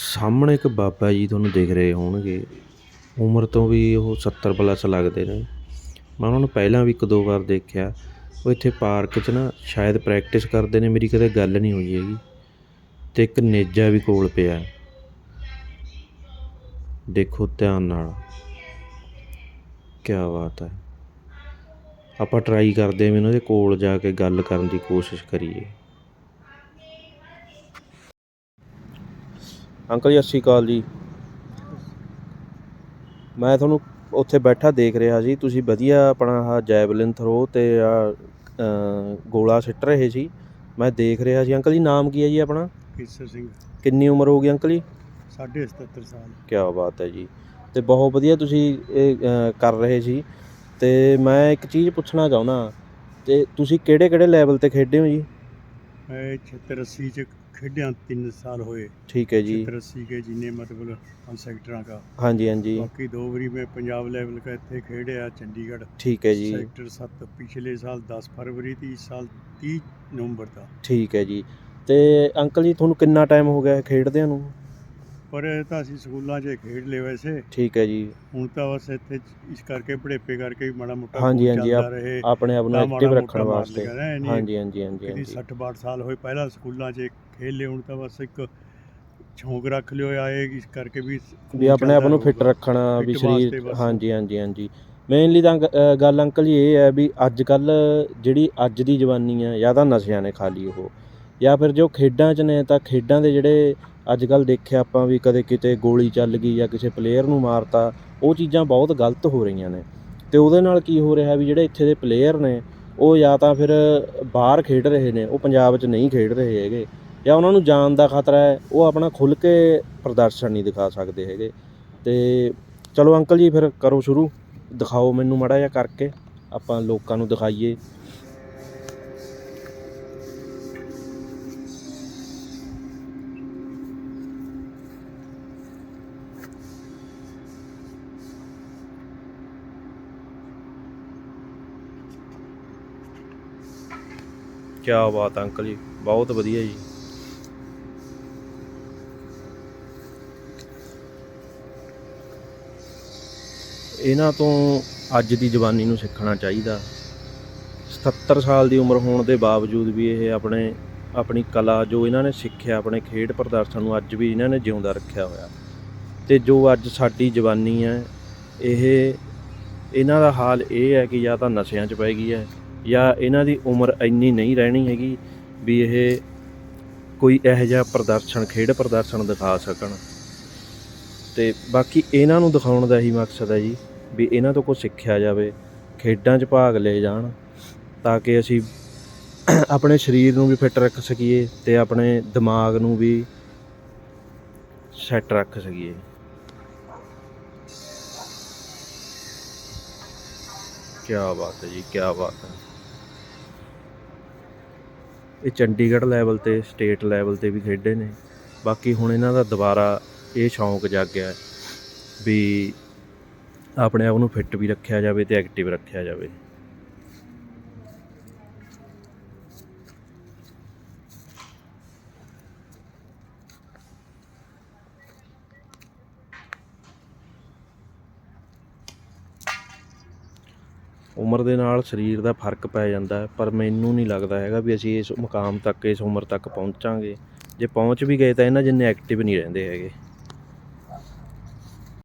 ਸਾਹਮਣੇ ਇੱਕ ਬਾਬਾ ਜੀ ਤੁਹਾਨੂੰ ਦਿਖ ਰਹੇ ਹੋਣਗੇ। ਉਮਰ ਤੋਂ ਵੀ ਉਹ 70 ਪਲੱਸ ਲੱਗਦੇ ਨੇ। ਮੈਂ ਉਹਨਾਂ ਨੂੰ ਪਹਿਲਾਂ ਵੀ ਇੱਕ ਦੋ ਵਾਰ ਦੇਖਿਆ। ਉਹ ਇੱਥੇ ਪਾਰਕ 'ਚ ਨਾ ਸ਼ਾਇਦ ਪ੍ਰੈਕਟਿਸ ਕਰਦੇ ਨੇ, ਮੇਰੀ ਕਦੇ ਗੱਲ ਨਹੀਂ ਹੋਈ ਹੈਗੀ। ਤੇ ਇੱਕ ਨੇਜਾ ਵੀ ਕੋਲ ਪਿਆ। ਦੇਖੋ ਧਿਆਨ ਨਾਲ। ਕੀ ਬਾਤ ਹੈ। ਆਪਾਂ ਟਰਾਈ ਕਰਦੇ ਹਾਂ ਵੀ ਉਹਨਾਂ ਦੇ ਕੋਲ ਜਾ ਕੇ ਗੱਲ ਕਰਨ ਦੀ ਕੋਸ਼ਿਸ਼ ਕਰੀਏ। ਅੰਕਲ ਜੀ ਸਤਿ ਸ਼੍ਰੀ ਅਕਾਲ ਜੀ। ਮੈਂ ਤੁਹਾਨੂੰ ਉੱਥੇ ਬੈਠਾ ਦੇਖ ਰਿਹਾ ਸੀ। ਤੁਸੀਂ ਵਧੀਆ ਆਪਣਾ ਆਹ ਜੈਵਲਿਨ ਥਰੋ ਤੇ ਆ ਗੋਲਾ ਸਿੱਟ ਰਹੇ ਸੀ। ਮੈਂ ਦੇਖ ਰਿਹਾ ਸੀ। ਅੰਕਲ ਜੀ ਨਾਮ ਕੀ ਹੈ ਜੀ ਆਪਣਾ? ਕੇਸਰ ਸਿੰਘ। ਕਿੰਨੀ ਉਮਰ ਹੋ ਗਈ ਅੰਕਲ ਜੀ? ਸਾਢੇ 77 ਸਾਲ। ਕੀ ਬਾਤ ਹੈ ਜੀ। ਤੇ ਬਹੁਤ ਵਧੀਆ ਤੁਸੀਂ ਇਹ ਕਰ ਰਹੇ ਸੀ। ਤੇ ਮੈਂ ਇੱਕ ਚੀਜ਼ ਪੁੱਛਣਾ ਚਾਹੁੰਦਾ। ਤੇ ਤੁਸੀਂ ਕਿਹੜੇ ਕਿਹੜੇ ਲੈਵਲ ਤੇ ਖੇਡੇ ਹੋ ਜੀ? ਮੈਂ 76 80 ਚ ਖੇਡਿਆ 3 ਸਾਲ ਹੋਏ ਠੀਕ ਹੈ ਜੀ 76 80 के जिन्हें मतलब हम सेक्टरों का ਹਾਂਜੀ ਹਾਂਜੀ बाकी दो बारी मैं पंजाब लेवल का इतने खेड़े आ चंडीगढ़ ਠੀਕ ਹੈ ਜੀ सेक्टर 7 पिछले साल 10 फरवरी थी इस साल 30 नवंबर था ਠੀਕ ਹੈ ਜੀ ਤੇ ਅੰਕਲ ਜੀ ਤੁਹਾਨੂੰ ਕਿੰਨਾ ਟਾਈਮ ਹੋ ਗਿਆ ਖੇਡਦਿਆਂ ਨੂੰ ਪਰ ਇਹ ਤਾਂ ਅਸੀਂ ਸਕੂਲਾਂ 'ਚ ਖੇਡ ਲਏ ਵੈਸੇ। ਠੀਕ ਹੈ ਜੀ। ਹੁਣ ਤਾਂ ਬਸ ਇੱਥੇ ਇਸ ਕਰਕੇ ਪੜੇਪੇ ਕਰਕੇ ਮਾੜਾ ਮੋਟਾ ਹਾਂਜੀ, ਹਾਂਜੀ, ਚੱਲਦਾ ਰਹੇ। ਆਪਣੇ ਆਪ ਨੂੰ ਐਕਟਿਵ ਰੱਖਣ ਵਾਸਤੇ। ਹਾਂਜੀ ਹਾਂਜੀ ਹਾਂਜੀ ਹਾਂਜੀ। 60 62 ਸਾਲ ਹੋਏ ਪਹਿਲਾਂ ਸਕੂਲਾਂ 'ਚ ਖੇਡ ਲਏ ਹੁਣ ਤਾਂ ਬਸ ਇੱਕ ਸ਼ੌਂਕ ਰੱਖ ਲਿਓ ਆਏ ਇਸ ਕਰਕੇ ਵੀ ਵੀ ਆਪਣੇ ਆਪ ਨੂੰ ਫਿੱਟ ਰੱਖਣਾ ਵੀ Fit ਵਾਸਤੇ ਸਰੀਰ ਬਸ। ਹਾਂਜੀ ਹਾਂਜੀ ਹਾਂਜੀ। ਮੇਨਲੀ ਤਾਂ ਗ- ਅ, ਗੱਲ ਅੰਕਲ ਜੀ ਇਹ ਹੈ ਵੀ ਅੱਜ ਕੱਲ ਜਿਹੜੀ ਅੱਜ ਦੀ ਜਵਾਨੀ ਆ ਜਾਂ ਤਾਂ ਨਸ਼ਿਆਂ ਨੇ ਖਾ ਲਈ ਉਹ। ਜਾਂ ਫਿਰ ਜੋ ਖੇਡਾਂ 'ਚ ਨੇ ਤਾਂ ਖੇਡਾਂ ਦੇ ਜਿਹੜੇ ਅੱਜ ਕੱਲ ਦੇਖਿਆ ਆਪਾਂ ਵੀ ਕਦੇ ਕਿਤੇ ਗੋਲੀ ਚੱਲ ਗਈ ਜਾਂ ਕਿਸੇ ਪਲੇਅਰ ਨੂੰ ਮਾਰਤਾ, ਉਹ ਚੀਜ਼ਾਂ ਬਹੁਤ ਗਲਤ ਹੋ ਰਹੀਆਂ ਨੇ। ਤੇ ਉਹਦੇ ਨਾਲ ਕੀ ਹੋ ਰਿਹਾ ਵੀ ਜਿਹੜੇ ਇੱਥੇ ਦੇ ਪਲੇਅਰ ਨੇ, ਉਹ ਜਾਂ ਤਾਂ ਫਿਰ ਬਾਹਰ ਖੇਡ ਰਹੇ ਨੇ, ਉਹ ਪੰਜਾਬ 'ਚ ਨਹੀਂ ਖੇਡ ਰਹੇ ਹੈਗੇ। ਜਾਂ ਉਹਨਾਂ ਨੂੰ ਜਾਨ ਦਾ ਖਤਰਾ ਹੈ, ਉਹ ਆਪਣਾ ਖੁੱਲ ਕੇ ਪ੍ਰਦਰਸ਼ਨ ਨਹੀਂ ਦਿਖਾ ਸਕਦੇ ਹੈਗੇ। ਤੇ ਚਲੋ ਅੰਕਲ ਜੀ, ਫਿਰ ਕਰੋ ਸ਼ੁਰੂ। ਦਿਖਾਓ ਮੈਨੂੰ ਮੜਾ ਜਿਹਾ ਕਰਕੇ। ਆਪਾਂ ਲੋਕਾਂ ਨੂੰ ਦਿਖਾਈਏ। ਕੀ ਬਾਤ ਅੰਕਲ ਜੀ, ਬਹੁਤ ਵਧੀਆ ਜੀ। ਇਹਨਾਂ ਤੋਂ ਅੱਜ ਦੀ ਜਵਾਨੀ ਨੂੰ ਸਿੱਖਣਾ ਚਾਹੀਦਾ। 77 ਸਾਲ ਦੀ ਉਮਰ ਹੋਣ ਦੇ ਬਾਵਜੂਦ ਵੀ ਇਹ ਆਪਣੇ, ਆਪਣੀ ਕਲਾ ਜੋ ਇਹਨਾਂ ਨੇ ਸਿੱਖਿਆ, ਆਪਣੇ ਖੇਡ ਪ੍ਰਦਰਸ਼ਨ ਨੂੰ ਅੱਜ ਵੀ ਇਹਨਾਂ ਨੇ ਜਿਉਂਦਾ ਰੱਖਿਆ ਹੋਇਆ। ਤੇ ਜੋ ਅੱਜ ਸਾਡੀ ਜਵਾਨੀ ਹੈ, ਇਹ, ਇਹਨਾਂ ਦਾ ਹਾਲ ਇਹ ਹੈ ਕਿ ਜਾਂ ਤਾਂ ਨਸ਼ਿਆਂ 'ਚ ਪੈ ਗਈ ਹੈ ਜਾਂ ਇਹਨਾਂ ਦੀ ਉਮਰ ਇੰਨੀ ਨਹੀਂ ਰਹਿਣੀ ਹੈਗੀ ਵੀ ਇਹ ਕੋਈ ਇਹੋ ਜਿਹਾ ਪ੍ਰਦਰਸ਼ਨ, ਖੇਡ ਪ੍ਰਦਰਸ਼ਨ ਦਿਖਾ ਸਕਣ। ਤੇ ਬਾਕੀ ਇਹਨਾਂ ਨੂੰ ਦਿਖਾਉਣ ਦਾ ਹੀ ਮਕਸਦ ਹੈ ਜੀ ਵੀ ਇਹਨਾਂ ਤੋਂ ਕੁਝ ਸਿੱਖਿਆ ਜਾਵੇ, ਖੇਡਾਂ 'ਚ ਭਾਗ ਲਏ ਜਾਣ ਤਾਂ ਕਿ ਅਸੀਂ ਆਪਣੇ ਸਰੀਰ ਨੂੰ ਵੀ ਫਿੱਟ ਰੱਖ ਸਕੀਏ ਤੇ ਆਪਣੇ ਦਿਮਾਗ ਨੂੰ ਵੀ ਸੈੱਟ ਰੱਖ ਸਕੀਏ। ਕੀ ਬਾਤ ਹੈ ਜੀ ਕੀ ਬਾਤ ਹੈ। ਇਹ ਚੰਡੀਗੜ੍ਹ ਲੈਵਲ ਤੇ ਸਟੇਟ ਲੈਵਲ ਤੇ ਵੀ ਖੇਡੇ ਨੇ। ਬਾਕੀ ਹੁਣ ਇਹਨਾਂ ਦਾ ਦੁਬਾਰਾ ਇਹ ਸ਼ੌਂਕ ਜਾਗਿਆ ਵੀ ਆਪਣੇ ਆਪ ਨੂੰ ਫਿੱਟ ਵੀ ਰੱਖਿਆ ਜਾਵੇ ਤੇ ਐਕਟਿਵ ਰੱਖਿਆ ਜਾਵੇ। ਉਮਰ ਦੇ ਨਾਲ ਸਰੀਰ ਦਾ ਫ਼ਰਕ ਪੈ ਜਾਂਦਾ ਪਰ ਮੈਨੂੰ ਨਹੀਂ ਲੱਗਦਾ ਹੈਗਾ ਵੀ ਅਸੀਂ ਇਸ ਮੁਕਾਮ ਤੱਕ, ਇਸ ਉਮਰ ਤੱਕ ਪਹੁੰਚਾਂਗੇ। ਜੇ ਪਹੁੰਚ ਵੀ ਗਏ ਤਾਂ ਇਹਨਾਂ ਜਿੰਨੇ ਐਕਟਿਵ ਨਹੀਂ ਰਹਿੰਦੇ ਹੈਗੇ।